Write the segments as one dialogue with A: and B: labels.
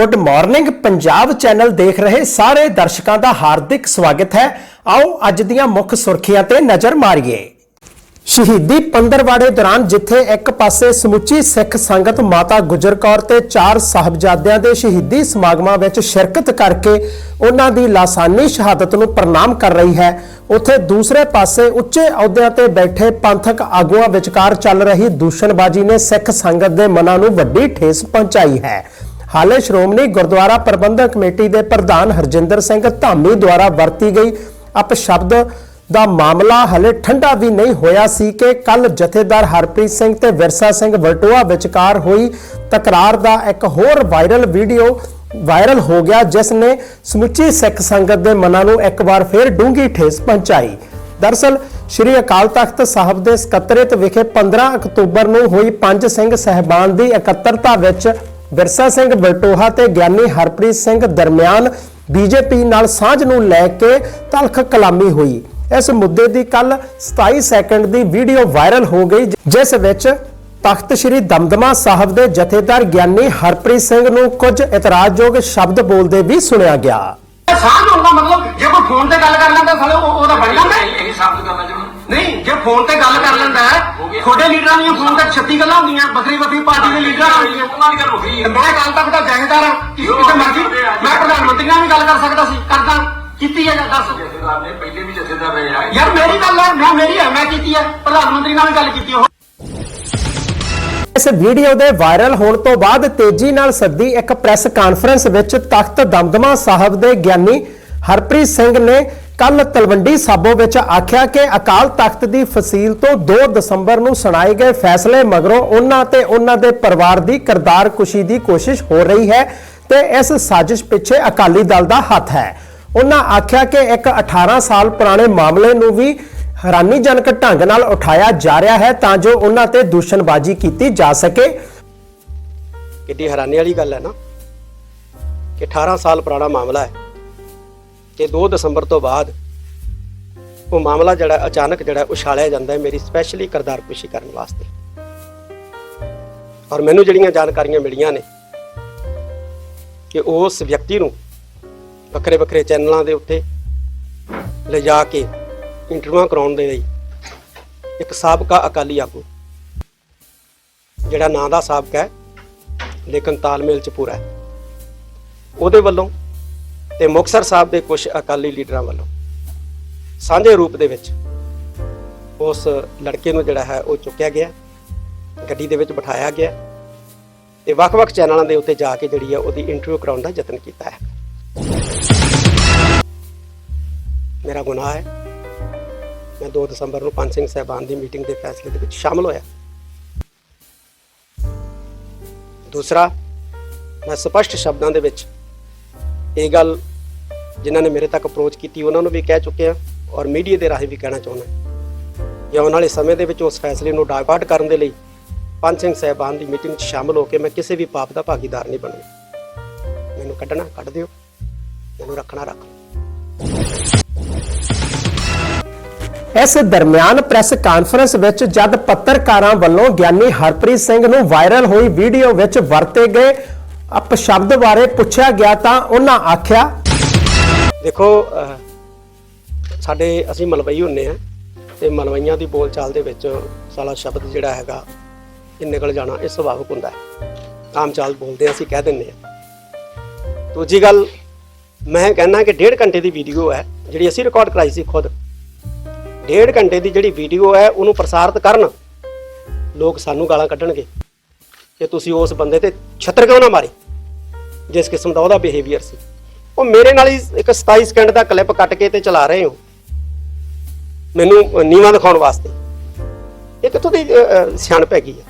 A: Good morning Punjab channel ਦੇਖ ਰਹੇ ਸਾਰੇ ਦਰਸ਼ਕਾਂ ਦਾ ਹਾਰਦਿਕ ਸਵਾਗਤ ਹੈ। ਆਓ ਅੱਜ ਦੀਆਂ ਮੁੱਖ ਸੁਰਖੀਆਂ ਤੇ ਨਜ਼ਰ ਮਾਰੀਏ। ਸ਼ਹੀਦੀ ਪੰਦਰਵਾੜੇ ਦੌਰਾਨ ਜਿੱਥੇ ਇੱਕ ਪਾਸੇ ਸਮੁੱਚੀ ਸਿੱਖ ਸੰਗਤ ਮਾਤਾ ਗੁਜਰ ਕੌਰ ਤੇ ਚਾਰ ਸਾਹਿਬਜ਼ਾਦਿਆਂ ਦੇ ਸ਼ਹੀਦੀ ਸਮਾਗਮਾਂ ਵਿੱਚ ਸ਼ਿਰਕਤ ਕਰਕੇ ਉਹਨਾਂ ਦੀ ਲਾਸਾਨੀ ਸ਼ਹਾਦਤ ਨੂੰ ਪ੍ਰਣਾਮ ਕਰ ਰਹੀ ਹੈ। ਉੱਥੇ ਦੂਸਰੇ ਪਾਸੇ ਉੱਚੇ ਅਹੁਦਿਆਂ ਤੇ ਬੈਠੇ ਪੰਥਕ ਆਗੂਆਂ ਵਿਚਕਾਰ ਚੱਲ ਰਹੀ ਦੂਸ਼ਣਬਾਜ਼ੀ ਨੇ ਸਿੱਖ ਸੰਗਤ ਦੇ ਮਨਾਂ ਨੂੰ ਵੱਡੀ ਠੇਸ ਪਹੁੰਚਾਈ ਹੈ। ਹਾਲੇ ਸ਼੍ਰੋਮਣੀ ਗੁਰਦੁਆਰਾ ਪ੍ਰਬੰਧਕ ਕਮੇਟੀ ਦੇ ਪ੍ਰਧਾਨ ਹਰਜਿੰਦਰ ਸਿੰਘ ਧਾਮੀ ਦੁਆਰਾ ਵਰਤੀ ਗਈ ਅਪਸ਼ਬਦ ਦਾ ਮਾਮਲਾ ਹਲੇ ਠੰਡਾ ਵੀ ਨਹੀਂ ਹੋਇਆ ਸੀ ਕਿ ਕੱਲ ਜਥੇਦਾਰ ਹਰਪ੍ਰੀਤ ਸਿੰਘ ਤੇ ਵਿਰਸਾ ਸਿੰਘ ਵਲਟੋਆ ਵਿਚਕਾਰ ਹੋਈ ਤਕਰਾਰ ਦਾ ਇੱਕ ਹੋਰ ਵਾਇਰਲ ਵੀਡੀਓ ਵਾਇਰਲ ਹੋ ਗਿਆ, ਜਿਸ ਨੇ ਸਮੁੱਚੀ ਸਿੱਖ ਸੰਗਤ ਦੇ ਮਨਾਂ ਨੂੰ ਇੱਕ ਵਾਰ ਫਿਰ ਡੂੰਘੀ ਠੇਸ ਪਹੁੰਚਾਈ। ਦਰਸਲ, ਸ੍ਰੀ ਅਕਾਲ ਤਖਤ ਸਾਹਿਬ ਦੇ ਸਕੱਤਰੇਤ ਵਿਖੇ 15 ਅਕਤੂਬਰ ਨੂੰ ਹੋਈ ਪੰਜ ਸਿੰਘ ਸਹਿਬਾਨ ਦੀ ਇਕੱਤਰਤਾ ਵਿੱਚ ਵਿਰਸਾ ਸਿੰਘ ਬਲਟੋਹਾ ਤੇ ਗਿਆਨੀ ਹਰਪ੍ਰੀਤ ਸਿੰਘ ਦਰਮਿਆਨ ਬੀਜੇਪੀ ਨਾਲ ਸਾਂਝ ਨੂੰ ਲੈ ਕੇ ਤਲਖ ਕਲਾਮੀ ਹੋਈ। ਇਸ ਮੁੱਦੇ ਦੀ ਕੱਲ 27 ਸੈਕਿੰਡ ਦੀ ਵੀਡੀਓ ਵਾਇਰਲ ਹੋ ਗਈ ਜਿਸ ਵਿੱਚ ਤਖਤ ਸ੍ਰੀ ਦਮਦਮਾ ਸਾਹਿਬ ਦੇ ਜਥੇਦਾਰ ਗਿਆਨੀ ਹਰਪ੍ਰੀਤ ਸਿੰਘ ਨੂੰ ਕੁਝ ਇਤਰਾਜ਼ਯੋਗ ਸ਼ਬਦ ਬੋਲਦੇ ਵੀ ਸੁਣਿਆ ਗਿਆ।
B: ਸਾਂਝ ਹੋਣ ਦਾ ਮਤਲਬ ਜੇ ਕੋਈ ਫੋਨ ਤੇ ਗੱਲ ਕਰ ਲੈਂਦਾ ਸਾਲੇ ਉਹ ਉਹਦਾ ਬਣ ਜਾਂਦਾ।
C: ਇਹ ਸ਼ਬਦ ਕਰਨਾ ਜ਼ਰੂਰ।
B: ਨਹੀਂ ਜੇ ਫੋਨ ਤੇ ਗੱਲ ਕਰ ਲੈਂਦਾ ਹੈ ਤੁਹਾਡੇ ਲੀਡਰਾਂ ਦੀਆਂ ਫੋਨ ਤੇ 36 ਗੱਲਾਂ ਹੁੰਦੀਆਂ ਵੱਖਰੀ ਵੱਖਰੀ ਪਾਰਟੀ ਦੇ ਲੀਡਰਾਂ ਨਾਲ ਹੁੰਦੀਆਂ।
C: ਉਹਨਾਂ ਦੀ ਗੱਲ ਹੋ ਗਈ।
B: ਤੇ ਮੈਂ ਕੱਲ ਤੱਕ ਦਾ ਜਥੇਦਾਰ ਹਾਂ ਕਿਸੇ ਮਰਜ਼ੀ ਮੈਂ ਪ੍ਰਧਾਨ ਮੰਤਰੀ ਨਾਲ ਵੀ ਗੱਲ ਕਰ ਸਕਦਾ ਸੀ ਕਰਦਾ ਕੀਤੀ ਹੈ ਜਾਂ ਦੱਸ।
C: ਜਥੇਦਾਰ ਨੇ ਪਹਿਲੇ ਵੀ ਜਥੇਦਾਰ ਰਹੇ ਆ।
B: ਯਾਰ ਮੇਰੀ ਗੱਲ ਹੈ ਮੈਂ ਮੇਰੀ ਹੈ ਮੈਂ ਕੀਤੀ ਹੈ ਪ੍ਰਧਾਨ ਮੰਤਰੀ ਨਾਲ ਵੀ ਗੱਲ ਕੀਤੀ ਉਹ।
A: ਇਸ ਵੀਡੀਓ ਦੇ ਵਾਇਰਲ ਹੋਣ ਤੋਂ ਬਾਅਦ ਤੇਜ਼ੀ ਨਾਲ ਸੱਦੀ ਇੱਕ ਪ੍ਰੈਸ ਕਾਨਫਰੰਸ ਵਿੱਚ ਤਖਤ ਦਮਦਮਾ ਸਾਹਿਬ ਦੇ ਗਿਆਨੀ ਹਰਪ੍ਰੀਤ ਸਿੰਘ ਨੇ ਕੱਲ ਤਲਵੰਡੀ ਸਾਬੋ ਵਿੱਚ ਆਖਿਆ ਕਿ ਅਕਾਲ ਤਖਤ ਦੀ ਫਸੀਲ ਤੋਂ 2 ਦਸੰਬਰ ਨੂੰ ਸੁਣਾਏ ਗਏ ਫੈਸਲੇ ਮਗਰੋਂ ਉਹਨਾਂ ਤੇ ਉਹਨਾਂ ਦੇ ਪਰਿਵਾਰ ਦੀ ਕਰਤਾਰ ਕੁਸ਼ੀ ਦੀ ਕੋਸ਼ਿਸ਼ ਹੋ ਰਹੀ ਹੈ ਤੇ ਇਸ ਸਾਜ਼ਿਸ਼ ਪਿੱਛੇ ਅਕਾਲੀ ਦਲ ਦਾ ਹੱਥ ਹੈ। ਉਹਨਾਂ ਆਖਿਆ ਕਿ ਇੱਕ 18 ਸਾਲ ਪੁਰਾਣੇ ਮਾਮਲੇ ਨੂੰ ਵੀ ਹੈਰਾਨੀਜਨਕ ਢੰਗ ਨਾਲ ਉਠਾਇਆ ਜਾ ਰਿਹਾ ਹੈ ਤਾਂ ਜੋ ਉਹਨਾਂ ਤੇ ਦੂਸ਼ਣਬਾਜ਼ੀ ਕੀਤੀ ਜਾ ਸਕੇ।
D: ਕਿੱਡੀ ਹੈਰਾਨੀ ਵਾਲੀ ਗੱਲ ਹੈ ਨਾ ਕਿ 18 ਸਾਲ ਪੁਰਾਣਾ ਮਾਮਲਾ ਹੈ। ਤੇ 2 ਦਸੰਬਰ ਤੋਂ ਬਾਅਦ ਉਹ ਮਾਮਲਾ ਜਿਹੜਾ ਅਚਾਨਕ ਜਿਹੜਾ ਉਛਾਲਿਆ ਜਾਂਦਾ ਹੈ ਮੇਰੀ ਸਪੈਸ਼ਲੀ ਕਰਤਾਰਕੁਸ਼ੀ ਕਰਨ ਵਾਸਤੇ। ਔਰ ਮੈਨੂੰ ਜਿਹੜੀਆਂ ਜਾਣਕਾਰੀਆਂ ਮਿਲੀਆਂ ਨੇ ਕਿ ਉਸ ਵਿਅਕਤੀ ਨੂੰ ਵੱਖਰੇ ਵੱਖਰੇ ਚੈਨਲਾਂ ਦੇ ਉੱਤੇ ਲਿਜਾ ਕੇ ਇੰਟਰਵਿਊ ਕਰਾਉਣ ਦੇ ਲਈ ਇੱਕ ਸਾਬਕਾ ਅਕਾਲੀ ਆਗੂ, ਜਿਹੜਾ ਨਾਂ ਦਾ ਸਾਬਕਾ ਹੈ, ਲੇਕਿਨ ਤਾਲਮੇਲ ਚ ਪੂਰਾ ਹੈ। ਉਹਦੇ ਵੱਲੋਂ ਤੇ ਮੁਕਤਸਰ ਸਾਹਿਬ ਦੇ ਕੁਝ ਅਕਾਲੀ ਲੀਡਰਾਂ ਵੱਲੋਂ ਸਾਂਝੇ ਰੂਪ ਦੇ ਵਿੱਚ ਉਸ ਲੜਕੇ ਨੂੰ ਜਿਹੜਾ ਹੈ ਉਹ ਚੁੱਕਿਆ ਗਿਆ, ਗੱਡੀ ਦੇ ਵਿੱਚ ਬਿਠਾਇਆ ਗਿਆ ਤੇ ਵੱਖ-ਵੱਖ ਚੈਨਲਾਂ ਦੇ ਉੱਤੇ ਜਾ ਕੇ ਜਿਹੜੀ ਹੈ ਉਹਦੀ ਇੰਟਰਵਿਊ ਕਰਾਉਣ ਦਾ ਯਤਨ ਕੀਤਾ ਹੈ। ਮੇਰਾ ਗੁਨਾਹ ਹੈ। ਮੈਂ 2 ਦਸੰਬਰ ਨੂੰ ਪੰਜ ਸਿੰਘ ਸਹਿਬਾਨ ਦੀ ਮੀਟਿੰਗ ਦੇ ਫੈਸਲੇ ਦੇ ਵਿੱਚ ਸ਼ਾਮਲ ਹੋਇਆ। ਦੂਸਰਾ, ਮੈਂ ਸਪਸ਼ਟ ਸ਼ਬਦਾਂ ਦੇ ਵਿੱਚ ਇਹ ਗੱਲ ਜਿਨ੍ਹਾਂ ਨੇ ਮੇਰੇ ਤੱਕ ਅਪਰੋਚ ਕੀਤੀ, ਉਹਨਾਂ ਨੂੰ ਵੀ ਕਹਿ ਚੁੱਕਿਆ ਔਰ ਮੀਡੀਆ ਦੇ ਰਾਹੀਂ ਵੀ ਕਹਿਣਾ ਚਾਹੁੰਦਾ ਕਿ ਆਉਣ ਵਾਲੇ ਸਮੇਂ ਦੇ ਵਿੱਚ ਉਸ ਫੈਸਲੇ ਨੂੰ ਡਾਇਵਰਟ ਕਰਨ ਦੇ ਲਈ ਪੰਜ ਸਿੰਘ ਸਹਿਬਾਨ ਦੀ ਮੀਟਿੰਗ 'ਚ ਸ਼ਾਮਲ ਹੋ ਕੇ ਮੈਂ ਕਿਸੇ ਵੀ ਪਾਪ ਦਾ ਭਾਗੀਦਾਰ ਨਹੀਂ ਬਣੂਗਾ। ਮੈਨੂੰ ਕੱਢਣਾ, ਕੱਢ ਦਿਓ। ਮੈਨੂੰ ਰੱਖਣਾ ਰੱਖ।
A: ਇਸ ਦਰਮਿਆਨ ਪ੍ਰੈਸ ਕਾਨਫਰੰਸ ਵਿੱਚ ਜਦ ਪੱਤਰਕਾਰਾਂ ਵੱਲੋਂ ਗਿਆਨੀ ਹਰਪ੍ਰੀਤ ਸਿੰਘ ਨੂੰ ਵਾਇਰਲ ਹੋਈ ਵੀਡੀਓ ਵਿੱਚ ਵਰਤੇ ਗਏ ਅਪਸ਼ਬਦ ਬਾਰੇ ਪੁੱਛਿਆ ਗਿਆ ਤਾਂ ਉਹਨਾਂ ਆਖਿਆ
D: ਦੇਖੋ ਸਾਡੇ ਅਸੀਂ ਮਲਵਈ ਹੁੰਨੇ ਆ ਤੇ ਮਲਵਈਆਂ ਦੀ ਬੋਲਚਾਲ ਦੇ ਵਿੱਚ ਸਾਲਾ ਸ਼ਬਦ ਜਿਹੜਾ ਹੈਗਾ ਇਹ ਨਿਕਲ ਜਾਣਾ ਇਹ ਸੁਭਾਵਿਕ ਹੁੰਦਾ ਹੈ। ਆਮ ਚਾਲ ਬੋਲਦੇ ਹਾਂ, ਅਸੀਂ ਕਹਿ ਦਿੰਨੇ ਆ ਦੂਜੀ ਗੱਲ ਮੈਂ ਕਹਿਣਾ ਕਿ ਡੇਢ ਘੰਟੇ ਦੀ ਵੀਡੀਓ ਹੈ ਜਿਹੜੀ ਅਸੀਂ ਰਿਕਾਰਡ ਕਰਾਈ ਸੀ ਖੁਦ। ਡੇਢ ਘੰਟੇ ਦੀ ਜਿਹੜੀ ਵੀਡੀਓ ਹੈ ਉਹਨੂੰ ਪ੍ਰਸਾਰਿਤ ਕਰਨ ਲੋਕ ਸਾਨੂੰ ਗਾਲਾਂ ਕੱਢਣਗੇ। ਕਿ ਤੁਸੀਂ ਉਸ ਬੰਦੇ ਤੇ ਛੱਤਰ ਕਿਉਂ ਨਾ ਮਾਰੇ ਜਿਸ ਕਿਸਮ ਦਾ ਉਹਦਾ ਬਿਹੇਵੀਅਰ ਸੀ। ਉਹ ਮੇਰੇ ਨਾਲ ਹੀ ਇੱਕ 27 ਸਕਿੰਟ ਦਾ ਕਲਿੱਪ ਕੱਟ ਕੇ ਤੇ ਚਲਾ ਰਹੇ ਹੋ। ਮੈਨੂੰ ਨੀਵਾ ਦਿਖਾਉਣ ਵਾਸਤੇ। ਇਹ ਕਿੱਥੋਂ ਦੀ ਸਿਆਣਪ ਹੈਗੀ ਹੈ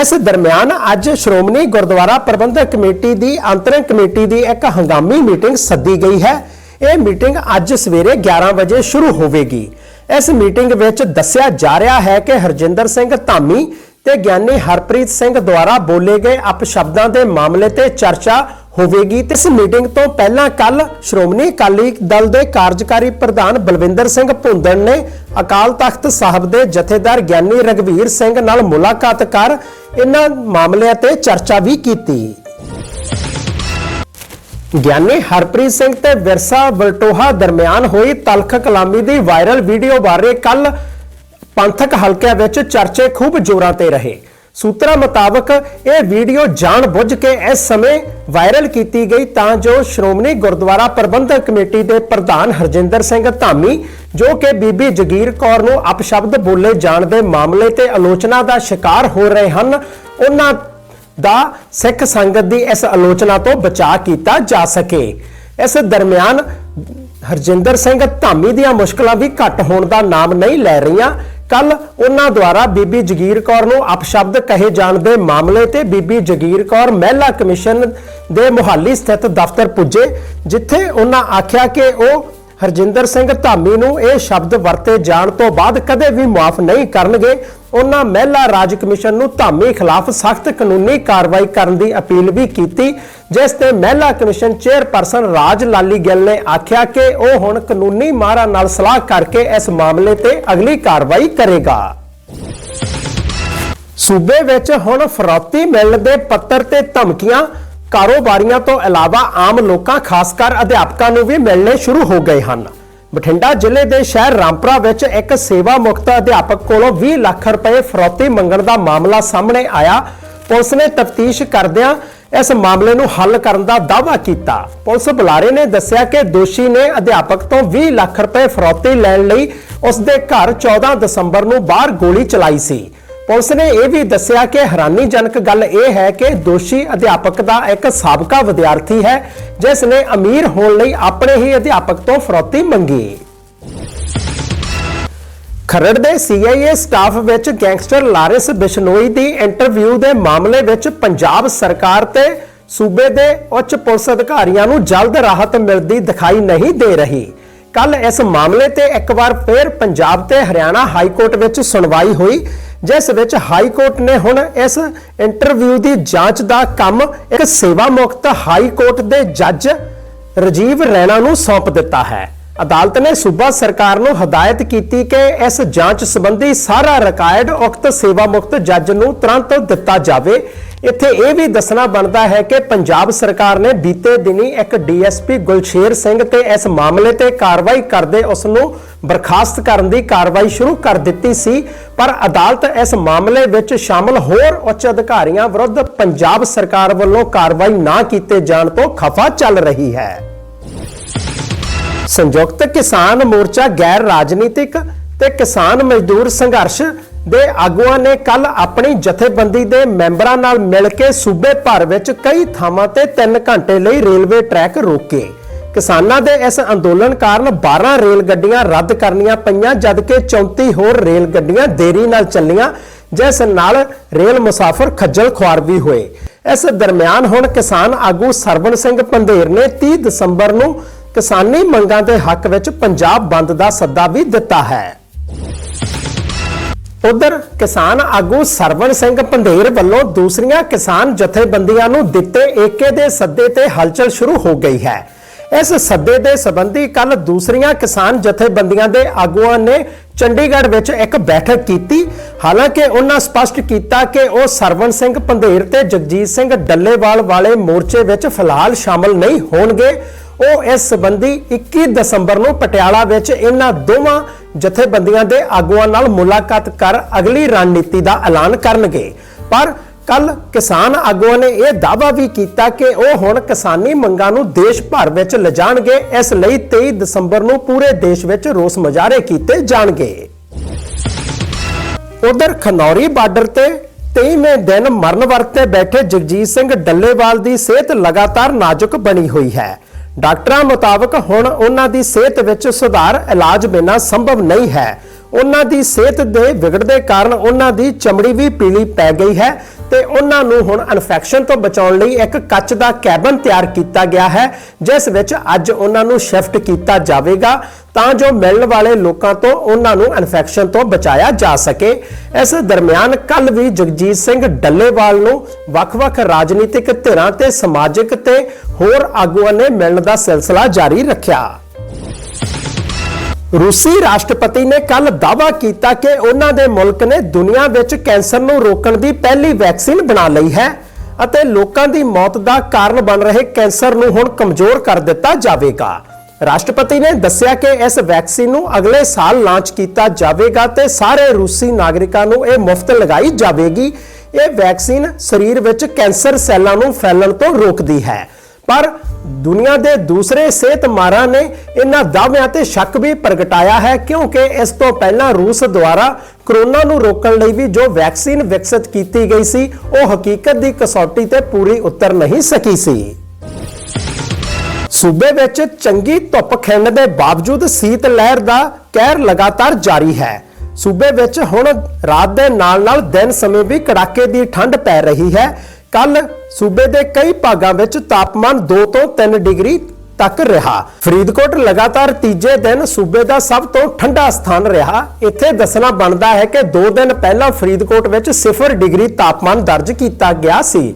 A: ਇਸ ਦਰਮਿਆਨ ਅੱਜ ਸ਼੍ਰੋਮਣੀ ਗੁਰਦੁਆਰਾ ਪ੍ਰਬੰਧਕ ਕਮੇਟੀ ਦੀ ਅੰਤਰਿਮ ਕਮੇਟੀ ਦੀ ਇੱਕ ਹੰਗਾਮੀ ਮੀਟਿੰਗ ਸੱਦੀ ਗਈ ਹੈ। ਇਹ ਮੀਟਿੰਗ ਅੱਜ ਸਵੇਰੇ 11 ਵਜੇ ਸ਼ੁਰੂ ਹੋਵੇਗੀ। ਇਸ ਮੀਟਿੰਗ ਵਿੱਚ ਦੱਸਿਆ ਜਾ ਰਿਹਾ ਹੈ ਕਿ ਹਰਜਿੰਦਰ ਸਿੰਘ ਧਾਮੀ ਤੇ ਗਿਆਨੀ ਹਰਪ੍ਰੀਤ ਸਿੰਘ ਦੁਆਰਾ ਬੋਲੇ ਗਏ ਅਪਸ਼ਬਦਾਂ ਦੇ ਮਾਮਲੇ ਤੇ ਚਰਚਾ ਹੋਵੇਗੀ। ਤੇ ਇਸ ਮੀਟਿੰਗ ਤੋਂ ਪਹਿਲਾਂ ਕੱਲ ਸ਼੍ਰੋਮਣੀ ਅਕਾਲੀ ਦਲ ਦੇ ਕਾਰਜਕਾਰੀ ਪ੍ਰਧਾਨ ਬਲਵਿੰਦਰ ਸਿੰਘ ਭੁੰਦੜ ਨੇ ਅਕਾਲ ਤਖਤ ਸਾਹਿਬ ਦੇ ਜਥੇਦਾਰ ਗਿਆਨੀ ਰਗਵੀਰ ਸਿੰਘ ਨਾਲ ਮੁਲਾਕਾਤ ਕਰ ਇਹਨਾਂ ਮਾਮਲਿਆਂ ਤੇ ਚਰਚਾ ਵੀ ਕੀਤੀ। ਗਿਆਨੀ ਹਰਪ੍ਰੀਤ ਸਿੰਘ ਤੇ ਵਿਰਸਾ ਵਲਟੋਹਾ ਦਰਮਿਆਨ ਹੋਈ ਤਲਖ ਕਲਾਮੀ ਦੀ ਵਾਇਰਲ ਵੀਡੀਓ ਬਾਰੇ ਕੱਲ ਪੰਥਕ ਹਲਕਿਆਂ ਵਿੱਚ ਚਰਚੇ ਖੂਬ ਜ਼ੋਰਾਂ ਤੇ ਰਹੇ। ਸੂਤਰਾਂ ਮੁਤਾਬਕ ਇਹ ਵੀਡੀਓ ਜਾਣ ਬੁੱਝ ਕੇ ਇਸ ਸਮੇਂ ਵਾਇਰਲ ਕੀਤੀ ਗਈ ਤਾਂ ਜੋ ਸ਼੍ਰੋਮਣੀ ਗੁਰਦੁਆਰਾ ਪ੍ਰਬੰਧਕ ਕਮੇਟੀ ਦੇ ਪ੍ਰਧਾਨ ਹਰਜਿੰਦਰ ਸਿੰਘ ਧਾਮੀ, ਜੋ ਕਿ ਬੀਬੀ ਜਗੀਰ ਕੌਰ ਨੂੰ ਅਪਸ਼ਬਦ ਬੋਲੇ ਜਾਣ ਦੇ ਮਾਮਲੇ ਤੇ ਆਲੋਚਨਾ ਦਾ ਸ਼ਿਕਾਰ ਹੋ ਰਹੇ ਹਨ, ਉਹਨਾਂ ਦਾ ਸਿੱਖ ਸੰਗਤ ਦੀ ਇਸ ਆਲੋਚਨਾ ਤੋਂ ਬਚਾਅ ਕੀਤਾ ਜਾ ਸਕੇ। ਇਸ ਦਰਮਿਆਨ ਹਰਜਿੰਦਰ ਸਿੰਘ ਧਾਮੀ ਦੀਆਂ ਮੁਸ਼ਕਲਾਂ ਵੀ ਘੱਟ ਹੋਣ ਦਾ ਨਾਮ ਨਹੀਂ ਲੈ ਰਹੀਆਂ। ਕੱਲ ਉਹਨਾਂ ਦੁਆਰਾ ਬੀਬੀ ਜਗੀਰ ਕੌਰ ਨੂੰ ਅਪਸ਼ਬਦ ਕਹੇ ਜਾਣ ਦੇ ਮਾਮਲੇ ਤੇ ਬੀਬੀ ਜਗੀਰ ਕੌਰ ਮਹਿਲਾ ਕਮਿਸ਼ਨ ਦੇ ਮੁਹਾਲੀ ਸਥਿਤ ਦਫ਼ਤਰ ਪੁੱਜੇ, ਜਿੱਥੇ ਉਹਨਾਂ ਆਖਿਆ ਕਿ ਉਹ ਹਰਜਿੰਦਰ ਸਿੰਘ ਧਾਮੀ ਨੂੰ ਇਹ ਸ਼ਬਦ ਵਰਤੇ ਜਾਣ ਤੋਂ ਬਾਅਦ ਕਦੇ ਵੀ ਮਾਫ ਨਹੀਂ ਕਰਨਗੇ। ਉਹਨਾਂ ਮਹਿਲਾ ਰਾਜ ਕਮਿਸ਼ਨ ਨੂੰ ਧਾਮੀ ਖਿਲਾਫ ਸਖਤ ਕਾਨੂੰਨੀ ਕਾਰਵਾਈ ਕਰਨ ਦੀ ਅਪੀਲ ਵੀ ਕੀਤੀ, ਜਿਸ ਤੇ ਮਹਿਲਾ ਕਮਿਸ਼ਨ ਚੇਅਰਪਰਸਨ ਰਾਜ ਲਾਲੀ ਗਿੱਲ ਨੇ ਆਖਿਆ ਕਿ ਉਹ ਹੁਣ ਕਾਨੂੰਨੀ ਮਾਹਰਾਂ ਨਾਲ ਸਲਾਹ ਕਰਕੇ ਇਸ ਮਾਮਲੇ ਤੇ ਅਗਲੀ ਕਾਰਵਾਈ ਕਰੇਗਾ। ਸੂਬੇ ਵਿੱਚ ਹੁਣ ਫਰੌਤੀ ਮਿਲਣ ਦੇ ਪੱਤਰ ਤੇ ਧਮਕੀਆਂ ਕਾਰੋਬਾਰੀਆਂ ਤੋਂ ਇਲਾਵਾ ਆਮ ਲੋਕਾਂ, ਖਾਸ ਕਰ ਅਧਿਆਪਕਾਂ ਨੂੰ ਵੀ ਮਿਲਣੇ ਸ਼ੁਰੂ ਹੋ ਗਏ ਹਨ। ਬਠਿੰਡਾ ਜ਼ਿਲ੍ਹੇ ਦੇ ਸ਼ਹਿਰ ਰਾਮਪੁਰਾ ਵਿੱਚ ਇੱਕ ਸੇਵਾ ਮੁਕਤ ਅਧਿਆਪਕ ਕੋਲੋਂ 20 ਲੱਖ ਰੁਪਏ ਫਰੌਤੀ ਮੰਗਣ ਦਾ ਮਾਮਲਾ ਸਾਹਮਣੇ ਆਇਆ। ਪੁਲਿਸ ਨੇ ਤਫਤੀਸ਼ ਕਰਦਿਆਂ ਇਸ ਮਾਮਲੇ ਨੂੰ ਹੱਲ ਕਰਨ ਦਾ ਦਾਅਵਾ ਕੀਤਾ। ਪੁਲਿਸ ਬੁਲਾਰੇ ਨੇ ਦੱਸਿਆ ਕਿ ਦੋਸ਼ੀ ਨੇ ਅਧਿਆਪਕ ਤੋਂ 20 ਲੱਖ ਰੁਪਏ ਫਰੌਤੀ ਲੈਣ ਲਈ ਉਸ ਦੇ ਘਰ 14 ਦਸੰਬਰ ਨੂੰ ਬਾਹਰ ਗੋਲੀ ਚਲਾਈ ਸੀ। ਪੁਲਿਸ ਨੇ ਇਹ ਵੀ ਦੱਸਿਆ ਕਿ ਹੈਰਾਨੀਜਨਕ ਗੱਲ ਇਹ ਹੈ ਕਿ ਦੋਸ਼ੀ ਅਧਿਆਪਕ ਦਾ ਇੱਕ ਸਾਬਕਾ ਵਿਦਿਆਰਥੀ ਹੈ, ਜਿਸ ਨੇ ਅਮੀਰ ਹੋਣ ਲਈ ਆਪਣੇ ਹੀ ਅਧਿਆਪਕ ਤੋਂ ਫਰੌਤੀ ਮੰਗੀ। ਖਰੜ ਦੇ CIA ਸਟਾਫ ਵਿੱਚ ਗੈਂਗਸਟਰ ਲਾਰਿਸ ਬਿਸ਼ਨੋਈ ਦੀ ਇੰਟਰਵਿਊ ਦੇ ਮਾਮਲੇ ਵਿੱਚ ਪੰਜਾਬ ਸਰਕਾਰ ਤੇ ਸੂਬੇ ਦੇ ਉੱਚ ਪੁਲਿਸ ਅਧਿਕਾਰੀਆਂ ਨੂੰ ਜਲਦ ਰਾਹਤ ਮਿਲਦੀ ਦਿਖਾਈ ਨਹੀਂ ਦੇ ਰਹੀ। ਕੱਲ ਇਸ ਮਾਮਲੇ ਤੇ ਇੱਕ ਵਾਰ ਫੇਰ ਪੰਜਾਬ ਤੇ ਹਰਿਆਣਾ ਹਾਈ ਕੋਰਟ ਵਿੱਚ ਸੁਣਵਾਈ ਹੋਈ ਜਿਸ ਵਿੱਚ ਹਾਈ ਕੋਰਟ ਨੇ ਹੁਣ ਇਸ ਇੰਟਰਵਿਊ ਦੀ ਜਾਂਚ ਦਾ ਕੰਮ ਇੱਕ ਸੇਵਾ ਮੁਕਤ ਹਾਈ ਕੋਰਟ ਦੇ ਜੱਜ ਰਜੀਵ ਰੈਣਾ ਨੂੰ ਸੌਂਪ ਦਿੱਤਾ ਹੈ। ਅਦਾਲਤ ਨੇ ਸੂਬਾ ਸਰਕਾਰ ਨੂੰ ਹਦਾਇਤ ਕੀਤੀ ਕਿ ਇਸ ਜਾਂਚ ਸੰਬੰਧੀ ਸਾਰਾ ਰਿਕਾਰਡ ਉਕਤ ਸੇਵਾ ਮੁਕਤ ਜੱਜ ਨੂੰ ਤੁਰੰਤ ਦਿੱਤਾ ਜਾਵੇ। ਇੱਥੇ ਇਹ ਵੀ ਦੱਸਣਾ ਬਣਦਾ ਹੈ ਕਿ ਪੰਜਾਬ ਸਰਕਾਰ ਨੇ ਬੀਤੇ ਦਿਨੀ ਇੱਕ ਡੀਐਸਪੀ ਗੁਲਸ਼ੇਰ ਸਿੰਘ ਤੇ ਇਸ ਮਾਮਲੇ ਤੇ ਕਾਰਵਾਈ ਕਰਦੇ ਉਸ ਨੂੰ ਬਰਖਾਸਤ ਕਰਨ ਦੀ ਕਾਰਵਾਈ ਸ਼ੁਰੂ ਕਰ ਦਿੱਤੀ ਸੀ, ਪਰ ਅਦਾਲਤ ਇਸ ਮਾਮਲੇ ਵਿੱਚ ਸ਼ਾਮਲ ਹੋਰ ਉੱਚ ਅਧਿਕਾਰੀਆਂ ਵਿਰੁੱਧ ਪੰਜਾਬ ਸਰਕਾਰ ਵੱਲੋਂ ਕਾਰਵਾਈ ਨਾ ਕੀਤੇ ਜਾਣ ਤੋਂ ਖਫਾ ਚੱਲ ਰਹੀ ਹੈ। ਸੰਯੁਕਤ ਕਿਸਾਨ ਮੋਰਚਾ ਗੈਰ ਰਾਜਨੀਤਿਕ ਤੇ ਕਿਸਾਨ ਮਜ਼ਦੂਰ ਸੰਘਰਸ਼ ਦੇ ਆਗੂਆਂ ਨੇ ਕੱਲ ਆਪਣੀ ਜਥੇਬੰਦੀ ਦੇ ਮੈਂਬਰਾਂ ਨਾਲ ਮਿਲ ਕੇ ਸੂਬੇ ਭਰ ਵਿੱਚ ਕਈ ਥਾਵਾਂ ਤੇ 3 ਘੰਟੇ ਲਈ ਰੇਲਵੇ ਟਰੈਕ ਰੋਕੇ। ਕਿਸਾਨਾਂ ਦੇ ਇਸ ਅੰਦੋਲਨ ਕਾਰਨ 12 ਰੇਲ ਗੱਡੀਆਂ ਰੱਦ ਕਰਨੀਆਂ ਪਈਆਂ, ਜਦਕਿ 34 ਹੋਰ ਰੇਲ ਗੱਡੀਆਂ ਦੇਰੀ ਨਾਲ ਚੱਲੀਆਂ, ਜਿਸ ਨਾਲ ਰੇਲ ਮੁਸਾਫਰ ਖੱਜਲ ਖੁਆਰ ਵੀ ਹੋਏ। ਇਸ ਦਰਮਿਆਨ ਹੁਣ ਕਿਸਾਨ ਆਗੂ ਸਰਵਣ ਸਿੰਘ ਪੰਧੇਰ ਨੇ 30 ਦਸੰਬਰ ਨੂੰ ਕਿਸਾਨੀ ਮੰਗਾਂ ਦੇ ਹੱਕ ਵਿੱਚ ਪੰਜਾਬ ਬੰਦ ਦਾ ਸੱਦਾ ਵੀ ਦਿੱਤਾ ਹੈ। ਉਧਰ ਕਿਸਾਨ ਆਗੂ ਸਰਵਣ ਸਿੰਘ ਪੰਧੇਰ ਵੱਲੋਂ ਦੂਸਰੀਆਂ ਕਿਸਾਨ ਜਥੇਬੰਦੀਆਂ ਨੂੰ ਦਿੱਤੇ ਏਕੇ ਦੇ ਸੱਦੇ ਤੇ ਹਲਚਲ ਸ਼ੁਰੂ ਹੋ ਗਈ ਹੈ। ਇਸ ਸੱਦੇ ਦੇ ਸੰਬੰਧੀ ਕੱਲ ਦੂਸਰੀਆਂ ਕਿਸਾਨ ਜਥੇਬੰਦੀਆਂ ਦੇ ਆਗੂਆਂ ਨੇ ਚੰਡੀਗੜ੍ਹ ਵਿੱਚ ਇੱਕ ਬੈਠਕ ਕੀਤੀ। ਹਾਲਾਂਕਿ ਉਹਨਾਂ ਸਪਸ਼ਟ ਕੀਤਾ ਕਿ ਉਹ ਸਰਵਣ ਸਿੰਘ ਪੰਧੇਰ ਤੇ ਜਗਜੀਤ ਸਿੰਘ ਡੱਲੇਵਾਲ ਵਾਲੇ ਮੋਰਚੇ ਵਿੱਚ ਫਿਲਹਾਲ ਸ਼ਾਮਲ ਨਹੀਂ ਹੋਣਗੇ। ਉਹ ਇਸ ਸੰਬੰਧੀ 21 ਦਸੰਬਰ ਨੂੰ ਪਟਿਆਲਾ ਵਿੱਚ ਇਹਨਾਂ ਦੋਵਾਂ ਜਥੇਬੰਦੀਆਂ ਦੇ ਆਗੂਆਂ ਨਾਲ ਮੁਲਾਕਾਤ ਕਰ ਅਗਲੀ ਰਣਨੀਤੀ ਦਾ ਐਲਾਨ ਕਰਨਗੇ। ਪਰ ਕੱਲ ਕਿਸਾਨ ਆਗੂਆਂ ਨੇ ਇਹ ਦਾਅਵਾ ਵੀ ਕੀਤਾ ਕਿ ਉਹ ਹੁਣ ਕਿਸਾਨੀ ਮੰਗਾਂ ਨੂੰ ਦੇਸ਼ ਭਰ ਵਿੱਚ ਲਿਜਾਣਗੇ। ਇਸ ਲਈ 23 ਦਸੰਬਰ ਨੂੰ ਪੂਰੇ ਦੇਸ਼ ਵਿੱਚ ਰੋਸ ਮੁਜ਼ਾਹਰੇ ਕੀਤੇ ਜਾਣਗੇ। ਉਧਰ ਖਨੌਰੀ ਬਾਰਡਰ ਤੇ 23ਵੇਂ ਦਿਨ ਮਰਨ ਵਰਤ ਤੇ ਬੈਠੇ ਜਗਜੀਤ ਸਿੰਘ ਡੱਲੇਵਾਲ ਦੀ ਸਿਹਤ ਲਗਾਤਾਰ ਨਾਜ਼ੁਕ ਬਣੀ ਹੋਈ ਹੈ। ਡਾਕਟਰਾਂ ਮੁਤਾਬਕ ਹੁਣ ਉਹਨਾਂ ਦੀ ਸਿਹਤ ਵਿੱਚ ਸੁਧਾਰ ਇਲਾਜ ਬਿਨਾਂ ਸੰਭਵ ਨਹੀਂ ਹੈ। ਉਹਨਾਂ ਦੀ ਸਿਹਤ ਦੇ ਵਿਗੜਦੇ ਕਾਰਨ ਉਹਨਾਂ ਦੀ ਚਮੜੀ ਵੀ ਪੀਲੀ ਪੈ ਗਈ ਹੈ। ਤੇ ਉਹਨਾਂ ਨੂੰ ਹੁਣ ਇਨਫੈਕਸ਼ਨ ਤੋਂ ਬਚਾਉਣ ਲਈ ਇੱਕ ਕੱਚ ਦਾ ਕੈਬਨ ਤਿਆਰ ਕੀਤਾ ਗਿਆ ਹੈ, ਜਿਸ ਵਿੱਚ ਅੱਜ ਉਹਨਾਂ ਨੂੰ ਸ਼ਿਫਟ ਕੀਤਾ ਜਾਵੇਗਾ ਤਾਂ ਜੋ ਮਿਲਣ ਵਾਲੇ ਲੋਕਾਂ ਤੋਂ ਉਹਨਾਂ ਨੂੰ ਇਨਫੈਕਸ਼ਨ ਤੋਂ ਬਚਾਇਆ ਜਾ ਸਕੇ। ਇਸ ਦਰਮਿਆਨ ਕੱਲ ਵੀ ਜਗਜੀਤ ਸਿੰਘ ਡੱਲੇਵਾਲ ਨੂੰ ਵੱਖ-ਵੱਖ ਰਾਜਨੀਤਿਕ ਧਿਰਾਂ ਤੇ ਸਮਾਜਿਕ ਤੇ ਹੋਰ ਆਗੂਆਂ ਨੇ ਮਿਲਣ ਦਾ ਸਿਲਸਿਲਾ ਜਾਰੀ ਰੱਖਿਆ। ਰੂਸੀ ਰਾਸ਼ਟਰਪਤੀ ਨੇ ਕੱਲ ਦਾਅਵਾ ਕੀਤਾ ਕਿ ਉਹਨਾਂ ਦੇ ਮੁਲਕ ਨੇ ਦੁਨੀਆ ਵਿੱਚ ਕੈਂਸਰ ਨੂੰ ਰੋਕਣ ਦੀ ਪਹਿਲੀ ਵੈਕਸੀਨ ਬਣਾ ਲਈ ਹੈ ਅਤੇ ਲੋਕਾਂ ਦੀ ਮੌਤ ਦਾ ਕਾਰਨ ਬਣ ਰਹੇ ਕੈਂਸਰ ਨੂੰ ਹੁਣ ਕਮਜ਼ੋਰ ਕਰ ਦਿੱਤਾ ਜਾਵੇਗਾ। ਰਾਸ਼ਟਰਪਤੀ ਨੇ ਦੱਸਿਆ ਕਿ ਇਸ ਵੈਕਸੀਨ ਨੂੰ ਅਗਲੇ ਸਾਲ ਲਾਂਚ ਕੀਤਾ ਜਾਵੇਗਾ ਤੇ ਸਾਰੇ ਰੂਸੀ ਨਾਗਰਿਕਾਂ ਨੂੰ ਇਹ ਮੁਫਤ ਲਗਾਈ ਜਾਵੇਗੀ। ਇਹ ਵੈਕਸੀਨ ਸਰੀਰ ਵਿੱਚ ਕੈਂਸਰ ਸੈੱਲਾਂ ਨੂੰ ਫੈਲਣ ਤੋਂ ਰੋਕਦੀ ਹੈ। ਪਰ ਦੁਨੀਆ ਦੇ ਦੂਸਰੇ ਸਿਹਤ ਨੇ ਇਹਨਾਂ ਦਾਅਵਿਆਂ ਤੇ ਸ਼ੱਕ ਵੀ ਪ੍ਰਗਟਾਇਆ ਹੈ, ਕਿਉਂਕਿ ਇਸ ਤੋਂ ਪਹਿਲਾਂ ਰੂਸ ਦੁਆਰਾ ਕਰੋਨਾ ਨੂੰ ਰੋਕਣ ਲਈ ਵੀ ਜੋ ਵੈਕਸੀਨ ਵਿਕਸਿਤ ਕੀਤੀ ਗਈ ਸੀ, ਉਹ ਹਕੀਕਤ ਦੀ ਕਸੌਟੀ ਤੇ ਪੂਰੀ ਉਤਰ ਨਹੀਂ ਸਕੀ ਸੀ। ਸੂਬੇ ਵਿੱਚ ਚੰਗੀ ਧੁੱਪ ਖਿੰਡ ਦੇ ਬਾਵਜੂਦ ਸੀਤ ਲਹਿਰ ਦਾ ਕਹਿਰ ਲਗਾਤਾਰ ਜਾਰੀ ਹੈ। ਸੂਬੇ ਵਿੱਚ ਹੁਣ ਰਾਤ ਦੇ ਨਾਲ-ਨਾਲ ਦਿਨ ਸਮੇਂ ਵੀ ਕੜਾਕੇ ਦੀ ਠੰਡ ਪੈ ਰਹੀ ਹੈ। ਕੱਲ ਸੂਬੇ ਦੇ ਕਈ ਭਾਗਾਂ ਵਿੱਚ ਤਾਪਮਾਨ 2 ਤੋਂ 3 ਡਿਗਰੀ ਤੱਕ ਰਿਹਾ। ਫਰੀਦਕੋਟ ਲਗਾਤਾਰ ਤੀਜੇ ਦਿਨ ਸੂਬੇ ਦਾ ਸਭ ਤੋਂ ਠੰਡਾ ਸਥਾਨ ਰਿਹਾ। ਇੱਥੇ ਦੱਸਣਾ ਬਣਦਾ ਹੈ ਕਿ 2 ਦਿਨ ਪਹਿਲਾਂ ਫਰੀਦਕੋਟ ਵਿੱਚ 0 ਡਿਗਰੀ ਤਾਪਮਾਨ ਦਰਜ ਕੀਤਾ ਗਿਆ ਸੀ।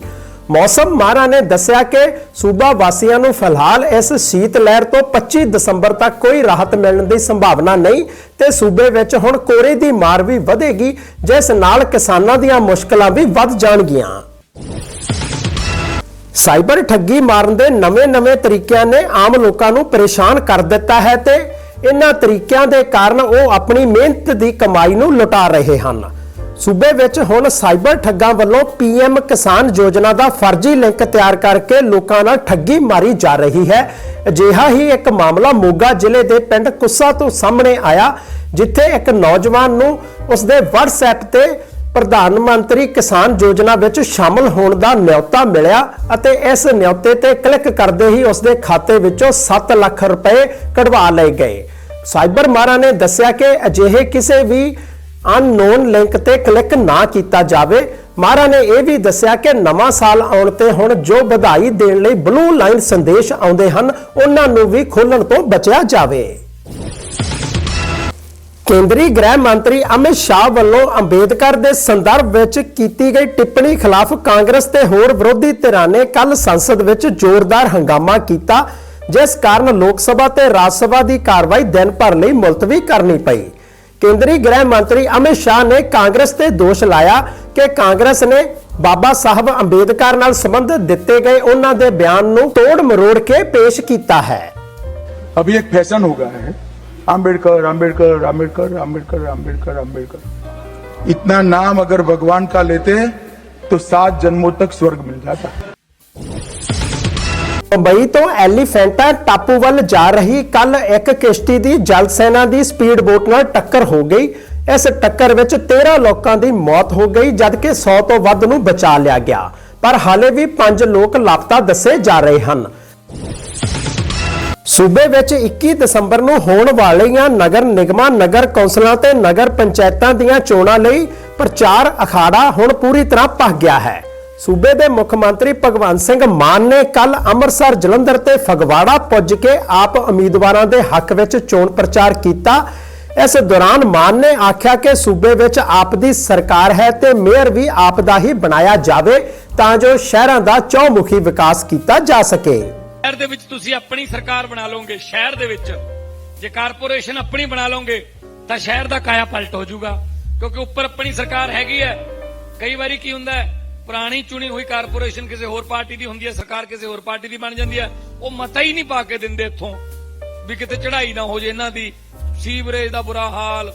A: ਮੌਸਮ ਮਾਹਰਾਂ ਨੇ ਦੱਸਿਆ ਕਿ ਸੂਬਾ ਵਾਸੀਆਂ ਨੂੰ ਫਿਲਹਾਲ ਇਸ ਸ਼ੀਤ ਲਹਿਰ ਤੋਂ 25 ਦਸੰਬਰ ਤੱਕ ਕੋਈ ਰਾਹਤ ਮਿਲਣ ਦੀ ਸੰਭਾਵਨਾ ਨਹੀਂ ਤੇ ਸੂਬੇ ਵਿੱਚ ਹੁਣ ਕੋਰੇ ਦੀ ਮਾਰ ਵੀ ਵਧੇਗੀ, ਜਿਸ ਨਾਲ ਕਿਸਾਨਾਂ ਦੀਆਂ ਮੁਸ਼ਕਲਾਂ ਵੀ ਵੱਧ ਜਾਣਗੀਆਂ। ਸਾਈਬਰ ਠੱਗੀ ਮਾਰਨ ਦੇ ਨਵੇਂ-ਨਵੇਂ ਤਰੀਕਿਆਂ ਨੇ ਆਮ ਲੋਕਾਂ ਨੂੰ ਪਰੇਸ਼ਾਨ ਕਰ ਦਿੱਤਾ ਹੈ ਤੇ ਇਹਨਾਂ ਤਰੀਕਿਆਂ ਦੇ ਕਾਰਨ ਉਹ ਆਪਣੀ ਮਿਹਨਤ ਦੀ ਕਮਾਈ ਨੂੰ ਲੁਟਾ ਰਹੇ ਹਨ। ਸੂਬੇ ਵਿੱਚ ਹੁਣ ਸਾਈਬਰ ਠੱਗਾਂ ਵੱਲੋਂ ਪੀਐਮ ਕਿਸਾਨ ਯੋਜਨਾ ਦਾ ਫਰਜ਼ੀ ਲਿੰਕ ਤਿਆਰ ਕਰਕੇ ਲੋਕਾਂ ਨਾਲ ਠੱਗੀ ਮਾਰੀ ਜਾ ਰਹੀ ਹੈ। ਅਜਿਹਾ ਹੀ ਇੱਕ ਮਾਮਲਾ ਮੋਗਾ ਜ਼ਿਲ੍ਹੇ ਦੇ ਪਿੰਡ ਕੁੱਸਾ ਤੋਂ ਸਾਹਮਣੇ ਆਇਆ, ਜਿੱਥੇ ਇੱਕ ਨੌਜਵਾਨ ਨੂੰ ਉਸਦੇ WhatsApp ਤੇ ਪ੍ਰਧਾਨ ਮੰਤਰੀ ਕਿਸਾਨ ਯੋਜਨਾ ਵਿੱਚ ਸ਼ਾਮਲ ਹੋਣ ਦਾ ਨਿਯੋਤਾ ਮਿਲਿਆ ਅਤੇ ਇਸ ਨਿਯੋਤੇ ਤੇ ਕਲਿੱਕ ਕਰਦੇ ਹੀ ਉਸਦੇ ਖਾਤੇ ਵਿੱਚੋਂ 7 ਲੱਖ ਰੁਪਏ ਕਢਵਾ ਲਏ ਗਏ। ਸਾਈਬਰ ਮਾਰਾ ਨੇ ਦੱਸਿਆ ਕਿ ਅਜਿਹੇ ਕਿਸੇ ਵੀ ਅਨਨੋਨ ਲਿੰਕ ਤੇ ਕਲਿੱਕ ਨਾ ਕੀਤਾ ਜਾਵੇ। ਮਾਰਾ ਨੇ ਇਹ ਵੀ ਦੱਸਿਆ ਕਿ ਨਵਾਂ ਸਾਲ ਆਉਣ ਤੇ ਹੁਣ ਜੋ ਵਧਾਈ ਦੇਣ ਲਈ ਬਲੂ ਲਾਈਨ ਸੰਦੇਸ਼ ਆਉਂਦੇ ਹਨ, ਉਹਨਾਂ ਨੂੰ ਵੀ ਖੋਲਣ ਤੋਂ ਬਚਿਆ ਜਾਵੇ। ਕੇਂਦਰੀ ਗ੍ਰਹਿ ਮੰਤਰੀ ਅਮਿਤ ਸ਼ਾਹ ਵੱਲੋਂ ਅੰਬੇਦਕਰ ਦੇ ਸੰਦਰਭ ਵਿੱਚ ਕੀਤੀ ਗਈ ਟਿੱਪਣੀ ਖਿਲਾਫ ਕਾਂਗਰਸ ਤੇ ਹੋਰ ਵਿਰੋਧੀ ਧਿਰਾਂ ਨੇ ਕੱਲ ਸੰਸਦ ਵਿੱਚ ਜ਼ੋਰਦਾਰ ਹੰਗਾਮਾ ਕੀਤਾ, ਜਿਸ ਕਾਰਨ ਲੋਕ ਸਭਾ ਤੇ ਰਾਜ ਸਭਾ ਦੀ ਕਾਰਵਾਈ ਦਿਨ ਭਰ ਲਈ ਮੁਲਤਵੀ ਕਰਨੀ ਪਈ। ਕੇਂਦਰੀ ਗ੍ਰਹਿ ਮੰਤਰੀ ਅਮਿਤ ਸ਼ਾਹ ਨੇ ਕਾਂਗਰਸ ਤੇ ਦੋਸ਼ ਲਾਇਆ ਕਿ ਕਾਂਗਰਸ ਨੇ ਬਾਬਾ ਸਾਹਿਬ ਅੰਬੇਦਕਰ ਨਾਲ ਸੰਬੰਧਿਤ ਦਿੱਤੇ ਗਏ ਉਹਨਾਂ ਦੇ ਬਿਆਨ ਨੂੰ ਤੋੜ ਮਰੋੜ ਕੇ ਪੇਸ਼ ਕੀਤਾ ਹੈ।
E: ਅਭੀ ਇੱਕ ਫੈਸ਼ਨ ਹੋ ਗਿਆ ਹੈ। आम्बेडकर आम्बेडकर आम्बेडकर आम्बेडकर आम्बेडकर आम्बेडकर इतना नाम अगर भगवान का लेते हैं तो सात जन्मों तक स्वर्ग मिल जाता है
A: ਮੁੰਬਈ ਤੋਂ ਐਲੀਫੈਂਟਾ ਟਾਪੂ ਵੱਲ ਜਾ ਰਹੀ ਕੱਲ ਇੱਕ ਕਿਸ਼ਤੀ ਦੀ ਜਲ ਸੈਨਾ ਦੀ ਸਪੀਡ ਬੋਟ ਨਾਲ ਟੱਕਰ ਹੋ ਗਈ ਇਸ ਟੱਕਰ ਵਿੱਚ 13 ਲੋਕਾਂ ਦੀ ਮੌਤ ਹੋ ਗਈ ਜਦਕਿ 100 ਤੋਂ ਵੱਧ ਨੂੰ ਬਚਾ ਲਿਆ ਗਿਆ ਪਰ ਹਾਲੇ ਵੀ 5 ਲੋਕ ਲਾਪਤਾ ਦੱਸੇ ਜਾ ਰਹੇ ਹਨ ਸੂਬੇ ਵਿੱਚ 21 ਦਸੰਬਰ ਨੂੰ ਹੋਣ ਵਾਲੀਆਂ ਨਗਰ ਨਿਗਮਾਂ, ਨਗਰ ਕੌਂਸਲਾਂ ਤੇ ਨਗਰ ਪੰਚਾਇਤਾਂ ਦੀਆਂ ਚੋਣਾਂ ਲਈ ਪ੍ਰਚਾਰ ਅਖਾੜਾ ਹੁਣ ਪੂਰੀ ਤਰ੍ਹਾਂ ਭਖ ਗਿਆ ਹੈ। ਸੂਬੇ ਦੇ ਮੁੱਖ ਮੰਤਰੀ ਭਗਵੰਤ ਸਿੰਘ ਮਾਨ ਨੇ ਕੱਲ ਅੰਮ੍ਰਿਤਸਰ, ਜਲੰਧਰ ਤੇ ਫਗਵਾੜਾ ਪੁੱਜ ਕੇ ਆਪ ਉਮੀਦਵਾਰਾਂ ਦੇ ਹੱਕ ਵਿੱਚ ਚੋਣ ਪ੍ਰਚਾਰ ਕੀਤਾ। ਇਸ ਦੌਰਾਨ ਮਾਨ ਨੇ ਆਖਿਆ ਕਿ ਸੂਬੇ ਵਿੱਚ ਆਪ ਦੀ ਸਰਕਾਰ ਹੈ ਤੇ ਮੇਅਰ ਵੀ ਆਪ ਦਾ ਹੀ ਬਣਾਇਆ ਜਾਵੇ ਤਾਂ ਜੋ ਸ਼ਹਿਰਾਂ ਦਾ ਚੌਮੁਖੀ ਵਿਕਾਸ ਕੀਤਾ ਜਾ ਸਕੇ।
F: ਸ਼ਹਿਰ ਦੇ ਵਿੱਚ ਤੁਸੀਂ ਆਪਣੀ ਸਰਕਾਰ ਬਣਾ ਲਓਗੇ, ਸ਼ਹਿਰ ਦੇ ਵਿੱਚ। ਜੇ ਕਾਰਪੋਰੇਸ਼ਨ ਆਪਣੀ ਬਣਾ ਲਓਗੇ, ਤਾਂ ਸ਼ਹਿਰ ਦਾ ਕਾਇਆ ਪਲਟ ਹੋ ਜਾਊਗਾ। ਕਿਉਂਕਿ ਉੱਪਰ ਆਪਣੀ ਸਰਕਾਰ ਹੈਗੀ ਹੈ। ਕਈ ਵਾਰੀ ਕੀ ਹੁੰਦਾ ਹੈ, ਪੁਰਾਣੀ ਚੁਣੀ ਹੋਈ ਕਾਰਪੋਰੇਸ਼ਨ ਕਿਸੇ ਹੋਰ ਪਾਰਟੀ ਦੀ ਹੁੰਦੀ ਹੈ, ਸਰਕਾਰ ਕਿਸੇ ਹੋਰ ਪਾਰਟੀ ਦੀ ਬਣ ਜਾਂਦੀ ਹੈ। ਉਹ ਮਤਾ ਹੀ ਨਹੀਂ ਪਾ ਕੇ ਦਿੰਦੇ ਇੱਥੋਂ ਵੀ ਕਿਤੇ ਚੜ੍ਹਾਈ ਨਾ ਹੋ ਜੇ ਇਹਨਾਂ ਦੀ। ਸੀਵਰੇਜ ਦਾ ਬੁਰਾ ਹਾਲ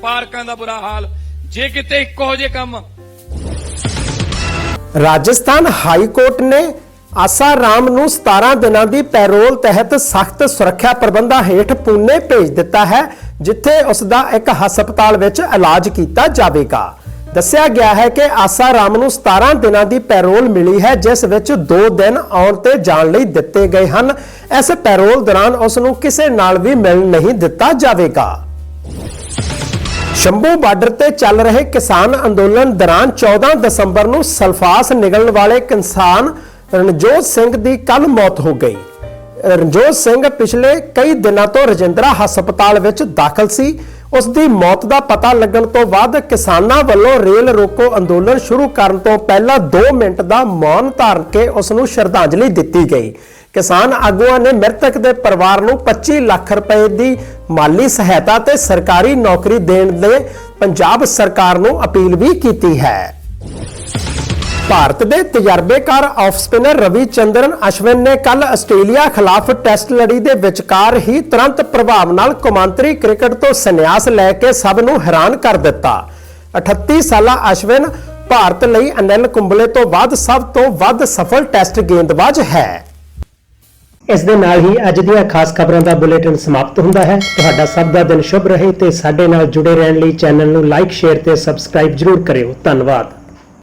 F: ਪਾਰਕਾਂ ਦਾ ਬੁਰਾ ਹਾਲ, ਜੇ ਕਿਤੇ ਇੱਕੋ ਜੇ ਕੰਮ।
A: ਰਾਜਸਥਾਨ ਹਾਈ ਕੋਰਟ ਨੇ ਆਸਾ ਰਾਮ ਨੂੰ 17 ਦਿਨਾਂ ਦੀ ਪੈਰੋਲ ਤਹਿਤ ਸਖਤ ਸੁਰੱਖਿਆ ਪ੍ਰਬੰਧਾਂ ਹੇਠ ਪੂਨੇ ਭੇਜ ਦਿੱਤਾ ਹੈ, ਜਿੱਥੇ ਉਸ ਦਾ ਇੱਕ ਹਸਪਤਾਲ ਵਿੱਚ ਇਲਾਜ ਕੀਤਾ ਜਾਵੇਗਾ। ਦੱਸਿਆ ਗਿਆ ਹੈ ਕਿ ਆਸਾ ਰਾਮ ਨੂੰ 17 ਦਿਨਾਂ ਦੀ ਪੈਰੋਲ ਮਿਲੀ ਹੈ, ਜਿਸ ਵਿੱਚ 2 ਦਿਨ ਆਉਣ ਤੇ ਜਾਣ ਲਈ ਦਿੱਤੇ ਗਏ ਹਨ। ਇਸ ਪੈਰੋਲ ਦੌਰਾਨ ਉਸ ਨੂੰ ਕਿਸੇ ਨਾਲ ਵੀ ਮਿਲਣ ਨਹੀਂ ਦਿੱਤਾ ਜਾਵੇਗਾ। ਸ਼ੰਭੂ ਬਾਰਡਰ ਤੇ ਚੱਲ ਰਹੇ ਕਿਸਾਨ ਅੰਦੋਲਨ ਦੌਰਾਨ 14 ਦਸੰਬਰ ਨੂੰ ਸਲਫਾਸ ਨਿਗਲਣ ਵਾਲੇ ਕਿਸਾਨ ਰਣਜੋਤ ਸਿੰਘ ਦੀ ਕੱਲ ਮੌਤ ਹੋ ਗਈ। ਰਣਜੋਤ ਸਿੰਘ ਪਿਛਲੇ ਕਈ ਦਿਨਾਂ ਤੋਂ ਰਜਿੰਦਰਾ ਹਸਪਤਾਲ ਵਿੱਚ ਦਾਖਲ ਸੀ। ਉਸ ਦੀ ਮੌਤ ਦਾ ਪਤਾ ਲੱਗਣ ਤੋਂ ਬਾਅਦ ਕਿਸਾਨਾਂ ਵੱਲੋਂ ਰੇਲ ਰੋਕੋ ਅੰਦੋਲਨ ਸ਼ੁਰੂ ਕਰਨ ਤੋਂ ਪਹਿਲਾਂ 2 ਮਿੰਟ ਦਾ ਮੌਨ ਧਾਰਨ ਕੇ ਉਸ ਨੂੰ ਸ਼ਰਧਾਂਜਲੀ ਦਿੱਤੀ ਗਈ। ਕਿਸਾਨ ਆਗੂਆਂ ਨੇ ਮ੍ਰਿਤਕ ਦੇ ਪਰਿਵਾਰ ਨੂੰ 25 ਲੱਖ ਰੁਪਏ ਦੀ ਮਾਲੀ ਸਹਾਇਤਾ ਤੇ ਸਰਕਾਰੀ ਨੌਕਰੀ ਦੇਣ ਦੇ ਪੰਜਾਬ ਸਰਕਾਰ ਨੂੰ ਅਪੀਲ ਵੀ ਕੀਤੀ ਹੈ। ਭਾਰਤ ਦੇ ਤਜਰਬੇਕਾਰ ਆਫ ਸਪਿਨਰ ਰਵੀ ਚੰਦਰਨ ਅਸ਼ਵਿਨ ਨੇ ਕੱਲ ਆਸਟ੍ਰੇਲੀਆ ਖਿਲਾਫ ਟੈਸਟ ਲੜੀ ਦੇ ਵਿਚਕਾਰ ਹੀ ਤੁਰੰਤ ਪ੍ਰਭਾਵ ਨਾਲ ਕੌਮਾਂਤਰੀ ਕ੍ਰਿਕਟ ਤੋਂ ਸੰਨਿਆਸ ਲੈ ਕੇ ਸਭ ਨੂੰ ਹੈਰਾਨ ਕਰ ਦਿੱਤਾ। 38 ਸਾਲਾ ਅਸ਼ਵਿਨ ਭਾਰਤ ਲਈ ਅਨਿਲ ਕੁੰਬਲੇ ਤੋਂ ਬਾਅਦ ਸਭ ਤੋਂ ਵੱਧ ਸਫਲ ਟੈਸਟ ਗੇਂਦਬਾਜ਼ ਹੈ। ਇਸ ਦੇ ਨਾਲ ਹੀ ਅੱਜ ਦੀਆਂ ਖਾਸ ਖਬਰਾਂ ਦਾ ਬੁਲੇਟਿਨ ਸਮਾਪਤ ਹੁੰਦਾ ਹੈ। ਤੁਹਾਡਾ ਸਭ ਦਾ ਦਿਨ ਸ਼ੁਭ ਰਹੇ ਤੇ ਸਾਡੇ ਨਾਲ ਜੁੜੇ ਰਹਿਣ ਲਈ ਚੈਨਲ ਨੂੰ ਲਾਈਕ, ਸ਼ੇਅਰ ਤੇ ਸਬਸਕ੍ਰਾਈਬ ਜਰੂਰ ਕਰਿਓ। ਧੰਨਵਾਦ।